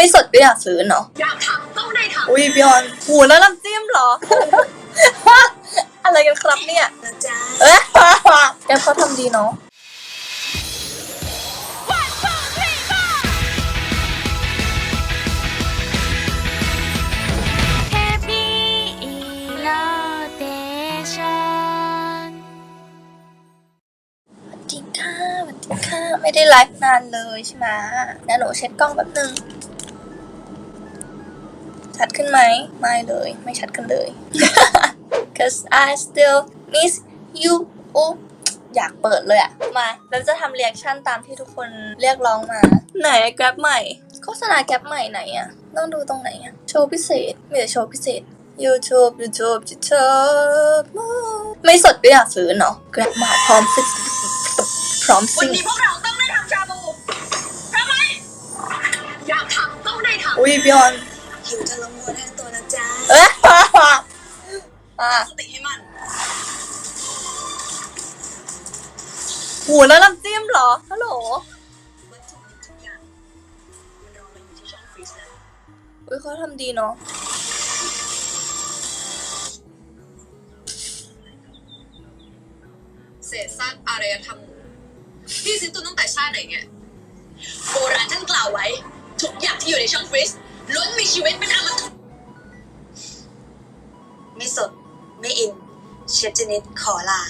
ไม่สดก็อยากซื้อเนาะอยากทำต้องได้ทำอุ้ยพี่ออนหูแล้วน้ำจิ้มเหรอ อะไรกันครับเนี่ยเอ๊ะแกเขาทำดีเนาะไม่ได้ไลฟ์นานเลยใช่ไหมนะหนูเช็ดกล้องแป๊บนึง ชัดขึ้นไหม ไม่เลย ไม่ชัดขึ้นเลย cause I still miss you โอ้อยากเปิดเลยอะมาแล้วจะทำเรีแอคชั่นตามที่ทุกคนเรียกร้องมา ไหนแกร็บใหม่ โฆษณาแกร็บใหม่ไหนอะต้องดูตรงไหนอะโชว์พิเศษ มีแต่โชว์พิเศษ YouTube YouTube YouTube ไม่สดก็อยากซื้อเนาะแกร็บมาพร้อมสิพร้อมวันซิ่งนี้พวกเราต้องได้ทำชาบูทำไมอยากทำต้องได้ทำอุ้ยพี่ออน หิวจะละมัวทั้งตัวนะจ๊ะเอ๊ะอะสติให้มันหูแล้วน้ำจิ้มเหรอ ฮัลโหลวัตถุดิบทุกอย่างมันรอเราอยู่ที่ช่องฟรีซแล้วอุ้ยเขาทำดีเนาะเศษซากอารยธรรมหมูที่ซื้อตุนตั้งแต่ชาติไหนเนี่ยโบราณท่านกล่าวไว้ ทุกอย่างที่อยู่ในช่องฟรีซ ล้วนมีชีวิตเป็นอมตะไม่สด ไม่อิน เชฟเจนิดขอลา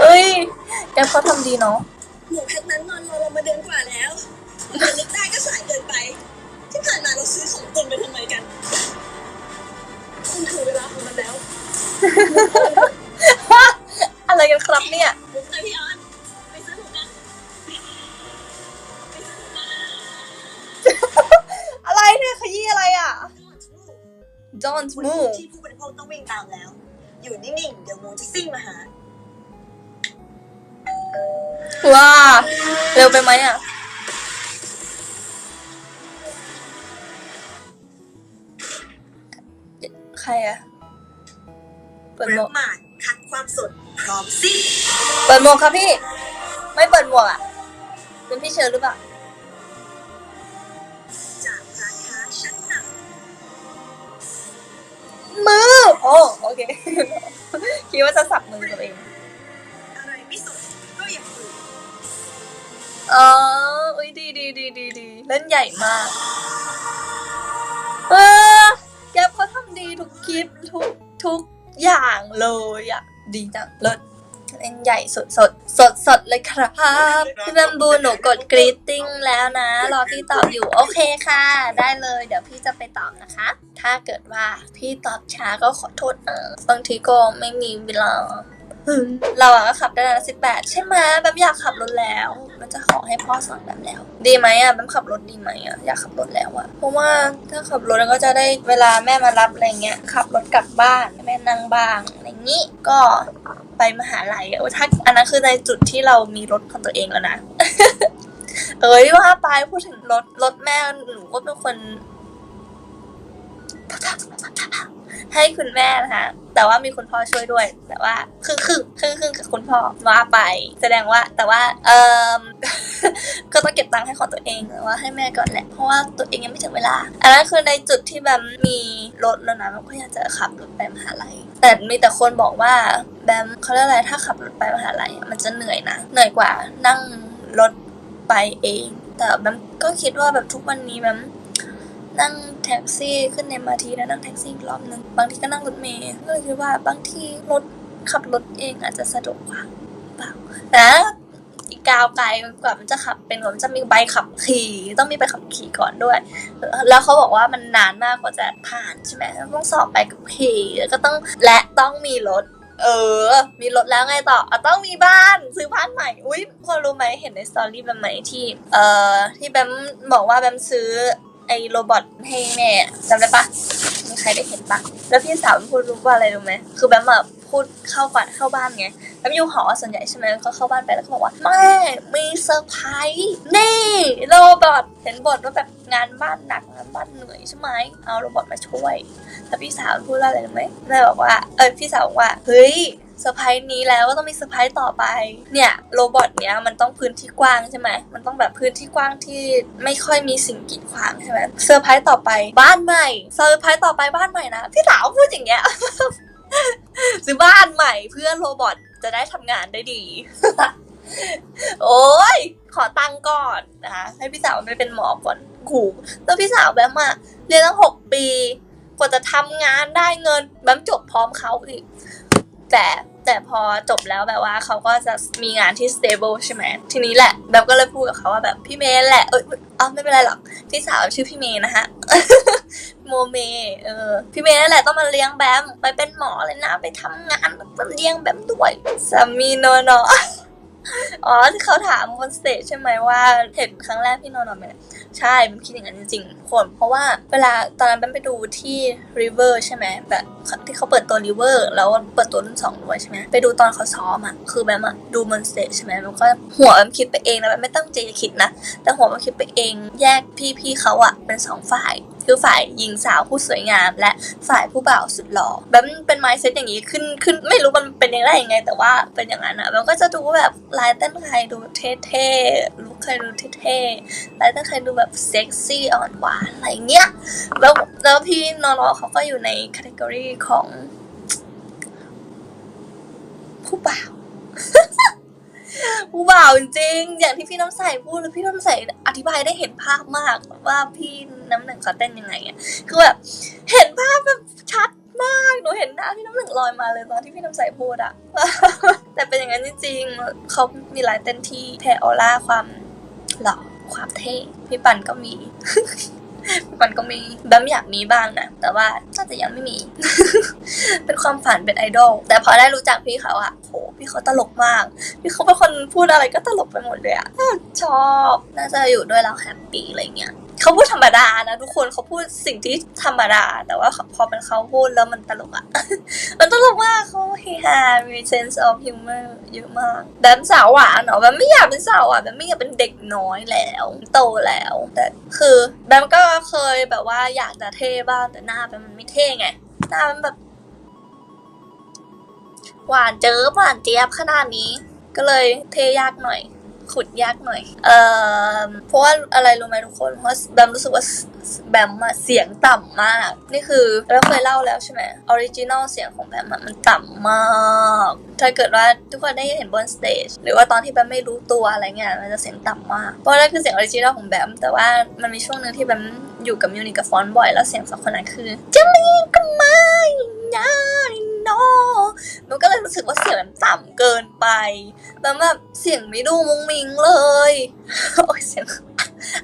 เอ้ยแกเขาทำดีเนาะหมูแพ็คนั้นนอนรอเรามาเดือนกว่าแล้วมันนึกได้ก็สายเกินไป Don't คุณ move ที่ผู้บริโภคต้องวิ่งตามแล้ว อยู่นิ่งๆ เดี๋ยวหมูจะซิ่งมาหา ว้าเร็วไปไหมอะ ใครอะ เปิดหมเริ่วมกมาคัดความสด พร้อมซิ่งเปิดหมวกครับพี่ ไม่เปิดหมวกอะ เป็นพี่เชิญหรือเปล่า มือ โอ้โอเค คิดว่าจะสับมือตัวเองำอะไรไม่สดก็ยังถูกอ๋ออุ้ยดีดีดีดีดีเล่นใหญ่มาก เออ แกปเขาทำดีทุกคลิปทุกทุกอย่างเลยอะ ดีจังเลิศ เล่นใหญ่สดสดสดสดเลยครับพี่แบมบูหนูกดกรีตติ้งแล้วนะ รอพี่ตอบอยู่โอเคค่ะ ได้เลยเดี๋ยวพี่จะไปตอบนะคะ ถ้าเกิดว่าพี่ตอบช้าก็ขอโทษนะบางทีก็ไม่มีเวลาเราอะก็ขับได้แล้วสิบแปดใช่ไหมแบมอยากขับรถแล้ว มันจะขอให้พ่อสอนแบมแล้ว ดีไหมอะแบมขับรถดีไหมอะอยากขับรถแล้วอะเพราะว่าถ้าขับรถก็จะได้เวลาแม่มารับอะไรเงี้ยขับรถกลับบ้านแม่นั่งบ้างอะไรอย่างงี้ก็ ไปมหาลัยอะถ้าอันนั้นคือในจุดที่เรามีรถของตัวเองแล้วนะ เอ้ยว่าไปพูดถึงรถรถแม่หนูก็เป็นคน ให้คุณแม่นะคะแต่ว่ามีคุณพ่อช่วยด้วย แต่ว่าครึ่งครึ่งครึ่งครึ่งกับคุณพ่อว่าไป แสดงว่า แต่ว่า เออก็ต้องเก็บตังค์ให้ของตัวเองแต่ว่าให้แม่ก่อนแหละเพราะว่าตัวเองยังไม่ถึงเวลา อันนั้นคือในจุดที่แบบมีรถแล้วนะแบมก็อยากจะขับรถไปมหาลัยแต่มีแต่คนบอกว่า มเขาเรียกอะไรถ้าขับรถไปมหาลัยมันจะเหนื่อยนะเหนื่อยกว่านั่งรถไปเอง แต่แบมก็คิดว่าแบบทุกวันนี้แบมนั่งแท็กซี่ขึ้นในมาทีแล้วนั่งแท็กซี่อีกรอบนึงบางทีก็นั่งรถเมล์ก็เลยคิดว่าบางทีรถขับรถเองอาจจะสะดวกกว่าเปล่าแต่อีกกาวไกลกว่ามันจะขับเป็นกว่ามันจะมีใบขับขี่ต้องมีใบขับขี่ก่อนด้วย แล้วเขาบอกว่ามันนานมากกว่าจะผ่านใช่ไหมต้องสอบใบขับขี่แล้วก็ต้องและต้องมีรถ เออ มีรถแล้วไงต่ออะต้องมีบ้านซื้อบ้านใหม่ อุ้ยพอรู้ไหมเห็นในสตอรี่แบมไหมที่ เอ่อ ที่แบมบอกว่าแบมซื้อไอ้โรบอทให้แม่จำได้ปะมีใครได้เห็นปะแล้วพี่สาวพูดรู้ว่าอะไรรู้ไหมคือแบมอะ พูดเข้าก่อนเข้าบ้านไงแบมอยู่หอส่วนใหญ่ใช่ไหมก็เข้าบ้านไปแล้วก็บอกว่าแม่มีเซอร์ไพรส์นี่โรบอทเห็นบทว่าแบบงานบ้านหนักงานบ้านเหนื่อยใช่ไหมเอาโรบอทมาช่วยแล้วพี่สาวพูดว่าอะไรรู้ไหมแม่บอกว่าเออพี่สาวบอกว่าเฮ้ยเซอร์ไพรส์นี้แล้วก็ต้องมีเซอร์ไพรส์ต่อไป เนี่ยโรบอทเนี้ยมันต้องพื้นที่กว้างใช่ไหม มันต้องแบบพื้นที่กว้างที่ไม่ค่อยมีสิ่งกีดขวางใช่ไหมเซอร์ไพรส์ต่อไปบ้านใหม่ เซอร์ไพรส์ต่อไปบ้านใหม่นะ พี่สาวพูดอย่างเงี้ย ซื้อบ้านใหม่เพื่อโรบอทจะได้ทำงานได้ดี โอ้ย ขอตังค์ก่อนนะคะ ให้พี่สาวไปเป็นหมอก่อนขู่แล้วพี่สาวแบมอะเรียนตั้งหกปีกว่าจะทำงานได้เงินแบมจบพร้อมเขาอีกแต่แต่พอจบแล้วแบบว่าเขาก็จะมีงานที่ stable ใช่ไหมทีนี้แหละแบมก็เลยพูดกับเขาว่าแบบพี่เมย์แหละเอยอ๋อไม่เป็นไรหรอกพี่สาวชื่อพี่เมย์นะฮะ โมเม เออ พี่เมย์นั่นแหละต้องมาเลี้ยงแบมไปเป็นหมอเลยนะ ไปทำงานมาเลี้ยงแบมด้วยสามีโนโนอ๋อที่เขาถามบนสเตจใช่ไหมว่าเห็นครั้งแรกพี่โนโนไหมใช่มันคิดอย่างนั้นจริงๆคนเพราะว่าเวลาตอนนั้นแบมไปดูที่ River ใช่ไหมแบบที่เขาเปิดตัว River แล้วเปิดตัวรุ่นสองด้วยใช่ไหมไปดูตอนเขาซ้อมอะคือแบมอะดูบนสเตจใช่ไหมมันก็หัวแบมคิดไปเองนะแบมไม่ตั้งใจจะคิดนะแต่หัวมันคิดไปเองแยกพี่ๆเขาอะเป็นสองฝ่าย คือฝ่ายหญิงสาวผู้สวยงาม และฝ่ายผู้บ่าวสุดหล่อแบบเป็นไมซ์เซ็ตอย่างนี้ขึ้นขึ้นไม่รู้มันเป็นยังไงยังไง แต่ว่าเป็นอย่างนั้นอะมันก็จะดูแบบลายเต้นใครดูเท่ๆลุคใครดูเท่ๆลายเต้นใครดูแบบเซ็กซี่อ่อนหวานอะไรเงี้ยแล้วแล้วพี่นอนอเขาก็อยู่ในคตตากรีของ ผู้บ่าว ผู้บ่าวจริงๆอย่างที่พี่น้ำใสพูดแล้วพี่น้ำใสอธิบายได้เห็นภาพมากว่าพี่น้ำหนึ่งเขาเต้นยังไงอะคือแบบเห็นภาพแบบชัดมากหนูเห็นหน้าพี่น้ำหนึ่งลอยมาเลยตอนที่พี่น้ำใสพูดอะแต่เป็นอย่างนั้นจริงๆเขามีลายเต้นที่แผ่ออร่าความหล่อความเท่พี่ปันก็มี พี่ปันก็มีแบมอยากมีบ้างนะ แต่ว่าน่าจะยังไม่มี เป็นความฝันเป็นไอดอล แต่พอได้รู้จักพี่เขาอะโห พี่เขาตลกมาก พี่เขาเป็นคนพูดอะไรก็ตลกไปหมดเลยอะชอบ น่าจะอยู่ด้วยแล้วแฮปปี้อะไรเงี้ยเขาพูดธรรมดานะทุกคนเขาพูดสิ่งที่ธรรมดา แต่ว่าพอเป็นเขาพูดแล้วมันตลกอะมันตลกมากเขาามี sense of humor เยอะมากแบบสาวหวานเนาะแบบไม่อยากเป็นสาวหวานแบบไม่อยากเป็นเด็กน้อยแล้วโตแล้ว แต่คือแบมก็เคยแบบว่าอยากจะเท่บ้างแต่หน้าแบมมันไม่เท่ไงหน้ามันแบบ หวานเจอหวานเจี๊ยบขนาดนี้ ก็เลยเทยากหน่อย ขุดยากหน่อย เอ่อเพราะว่าอะไรรู้ไหมทุกคนเพราะแบมรู้สึกว่าแบมอะเสียงต่ำมาก นี่คือเราเคยเล่าแล้วใช่ไหมออริจินอลเสียงของแบมมันต่ำมากถ้าเกิดว่าทุกคนได้เห็นบนสเตจหรือว่าตอนที่แบมไม่รู้ตัวอะไรเงี้ยมันจะเสียงต่ำมากเพราะนั่นคือเสียงออริจินอลของแบมแต่ว่ามันมีช่วงหนึ่งที่แบมอยู่กับมิวนิกกับฟอนบ่อย แล้วเสียงสองคนนั้นคือจะมีกันไหมนะ โนมันก็เลยรู้สึกว่าเสียงมันต่ำเกินไป แล้วแบบเสียงไม่ดูมุ้งมิงเลย โอ้ยเสียง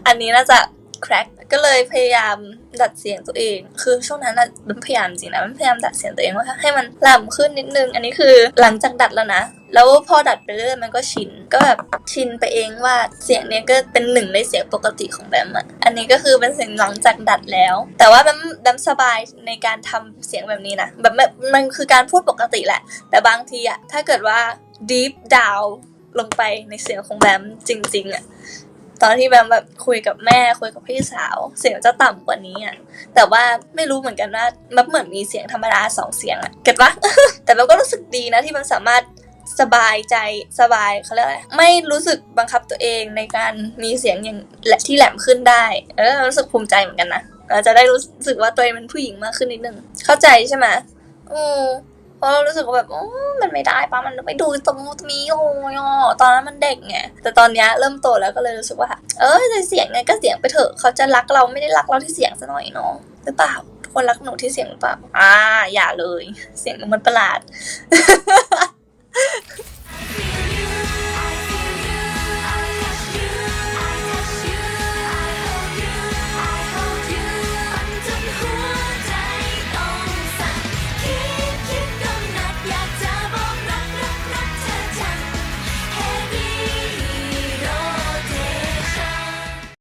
อันนี้น่าจะ แครกก็เลยพยายามดัดเสียงตัวเอง คือช่วงนั้นนะมันพยายามจริงนะมันพยายามดัดเสียงตัวเองว่าให้มันล่ำขึ้นนิดนึง อันนี้คือหลังจากดัดแล้วนะ แล้วพอดัดไปเรื่อยมันก็ชิน ก็แบบชินไปเองว่าเสียงเนี้ยก็เป็นหนึ่งในเสียงปกติของแบมอะอันนี้ก็คือเป็นเสียงหลังจากดัดแล้ว แต่ว่าแบมแบมสบายในการทำเสียงแบบนี้นะแบบแบบมันคือการพูดปกติแหละ แต่บางทีอะถ้าเกิดว่า deep down ลงไปในเสียงของแบมจริง ๆอะ ตอนที่แบมแบบคุยกับแม่คุยกับพี่สาว เสียงจะต่ำกว่านี้อะแต่ว่าไม่รู้เหมือนกันว่ามันเหมือนมีเสียงธรรมดาสองเสียงอะเก็ตปะ แต่แบมก็รู้สึกดีนะที่มันสามารถสบายใจสบายเขาเรียกอะไรไม่รู้สึกบังคับตัวเองในการมีเสียงอย่างและที่แหลมขึ้นได้ เออรู้สึกภูมิใจเหมือนกันนะเราจะได้รู้สึกว่าตัวเองเป็นผู้หญิงมากขึ้นนิดนึงเข้าใจใช่ไหมอืม ราะเรารู้สึกว่าแบบมันไม่ได้ปะมันไม่ดูตมูตมีโอ้ยอะตอนนั้นมันเด็กไงแต่ตอนเนี้ยเริ่มโตแล้วก็เลยรู้สึกว่า เออจะเสียงไงก็เสียงไปเถอะเขาจะรักเราไม่ได้รักเราที่เสียงซะหน่อยเนาะหรือเปล่าทุกคนรักหนูที่เสียงหรือเปล่าอ่าอย่าเลย เสียงมันประหลาด